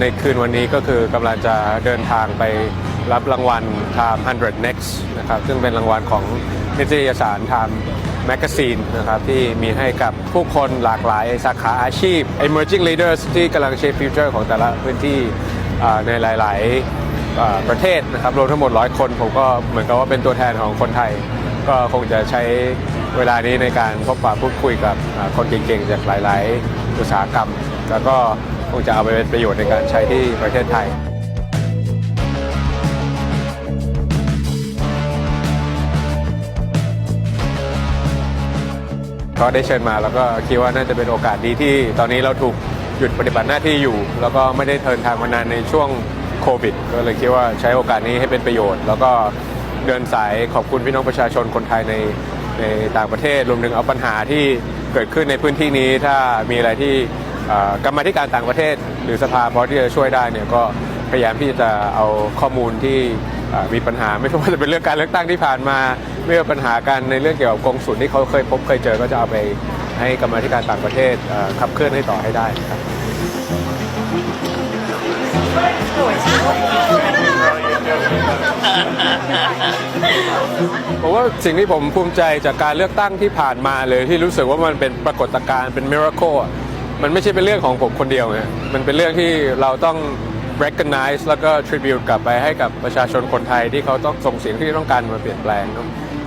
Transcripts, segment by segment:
ในคืนวันนี้ก็คือกำลังจะเดินทางไปรับรางวัล Time 100 Next นะครับซึ่งเป็นรางวัลของนิตยสาร Time Magazine นะครับที่มีให้กับผู้คนหลากหลายสาขาอาชีพ Emerging Leaders ที่กำลังเชฟฟิวเจอร์ของแต่ละพื้นที่ในหลาย ๆ ประเทศนะครับรวมทั้งหมดร้อยคน ผมก็เหมือนกับว่าเป็นตัวแทนของคนไทย ก็คงจะใช้เวลานี้ในการพบปะพูดคุยกับคนเก่ง ๆ จากหลาย ๆ อุตสาหกรรม แล้วก็ คงจะเอาไปเป็นประโยชน์ในการใช้ที่ประเทศไทยก็ได้เชิญมาแล้วก็คิดว่าน่าจะเป็นโอกาสดีที่ตอนนี้เราถูกหยุดปฏิบัติหน้าที่อยู่ แล้วก็ไม่ได้เดินทางมานานในช่วงโควิด ก็เลยคิดว่าใช้โอกาสนี้ให้เป็นประโยชน์ แล้วก็เดินสายขอบคุณพี่น้องประชาชนคนไทยในในต่างประเทศรวมถึงเอาปัญหาที่เกิดขึ้นในพื้นที่นี้ถ้ามีอะไรที่ กรรมาธิการต่างประเทศ หรือสภาพอที่จะช่วยได้เนี่ยก็พยายามที่จะเอาข้อมูลที่มีปัญหาไม่ว่าจะเป็นเรื่องการเลือกตั้งที่ผ่านมาไม่ว่าปัญหากันในเรื่องเกี่ยวกับกงสุลที่เขาเคยพบเคยเจอก็จะเอาไปให้กรรมาธิการต่างประเทศขับเคลื่อนให้ต่อให้ได้ครับผมว่าสิ่งที่ผมภูมิใจจากการเลือกตั้งที่ผ่านมาเลยที่รู้สึกว่ามันเป็นปรากฏการณ์เป็นมิราเคิล มันไม่ใช่เป็นเรื่องของผมคนเดียวไงมันเป็นเรื่องที่เราต้อง recognize แล้วก็ tribute กลับไปให้กับประชาชนคนไทยที่เขาต้องส่งเสียงที่ต้องการมาเปลี่ยนแปลง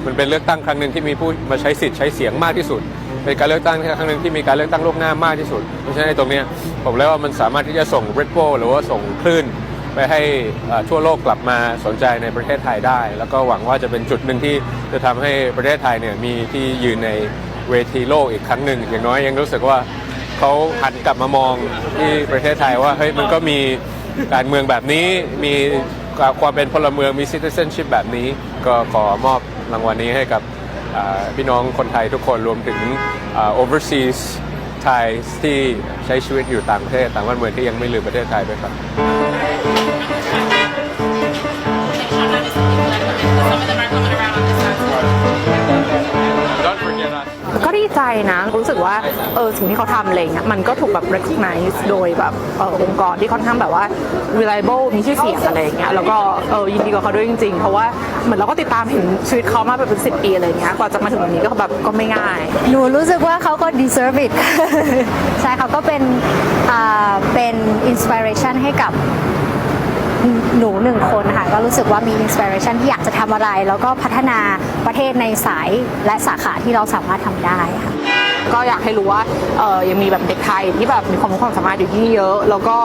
มันเป็นเลือกตั้งครั้งหนึ่งที่มีผู้มาใช้สิทธิ์ใช้เสียงมากที่สุด เป็นการเลือกตั้งครั้งหนึ่งที่มีการเลือกตั้งล่วงหน้ามากที่สุด เพราะฉะนั้นตรงนี้ผมเรียว่ามันสามารถที่จะส่ง ripple หรือว่าส่งคลื่นไปให้ทั่วโลกกลับมาสนใจในประเทศไทยได้ แล้วก็หวังว่าจะเป็นจุดหนึ่งที่จะทำให้ประเทศไทยเนี่ยมีที่ยืนในเวทีโลกอีกครั้งหนึ่งอย่างน้อยยังรู้สึกว่า เขาหันกลับมามองที่ประเทศไทยว่าเฮ้ยมันก็มีการเมืองแบบนี้มีความเป็นพลเมืองมี citizenship แบบนี้ ก็ขอมอบรางวัลนี้ให้กับพี่น้องคนไทยทุกคนรวมถึง overseas ไทยที่ใช้ชีวิตอยู่ต่างประเทศต่างบ้านเมืองที่ยังไม่ลืมประเทศไทยด้วยครับ ใจนะรู้สึกว่าเออสิ่งที่เขาทำอะไรเงี้ยมันก็ถูกแบบ recognize โดยแบบเออองค์กรที่ค่อนข้างแบบว่า reliable มีชื่อเสียงอะไรเงี้ยแล้วก็เออยินดีกับเขาด้วยจริงๆ เพราะว่าเหมือนเราก็ติดตามเห็นชีวิตเขามาแบบเป็นสิปีอะไรเงี้ยกว่าจะมาถึงวันนี้ก็แบบก็ไม่ง่าย หนูรู้สึกว่าเขาก็ deserve it ใช่เขาก็เป็นอ่าเป็น inspiration ให้กับ หนูหนึ่งคนค่ะก็รู้สึกว่ามี inspiration ที่อยากจะทำอะไร แล้วก็พัฒนาประเทศในสายและสาขาที่เราสามารถทำได้ค่ะก็อยากให้รู้ว่าเออยังมีแบบเด็กไทยที่แบบมีความรู้ความสามารถอยู่ที่นี่เยอะ แล้วก็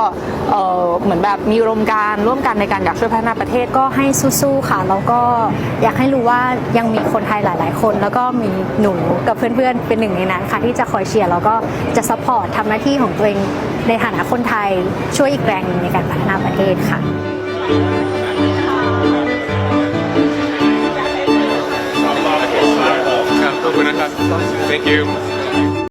เออเหมือนแบบมีอุดมการณ์ร่วมกันในการอยากช่วยพัฒนาประเทศก็ก็ให้สู้ๆค่ะ แล้วก็อยากให้รู้ว่ายังมีคนไทยหลาย ๆ คน แล้วก็มีหนูกับเพื่อนๆเป็นหนึ่งในนั้นค่ะที่จะคอยเชียร์แล้วก็จะซัพพอร์ตทำหน้าที่ของตัวเอง ในฐานะคนไทยช่วยอีกแรงในการพัฒนาประเทศค่ะขอบคุณนะครับ thank you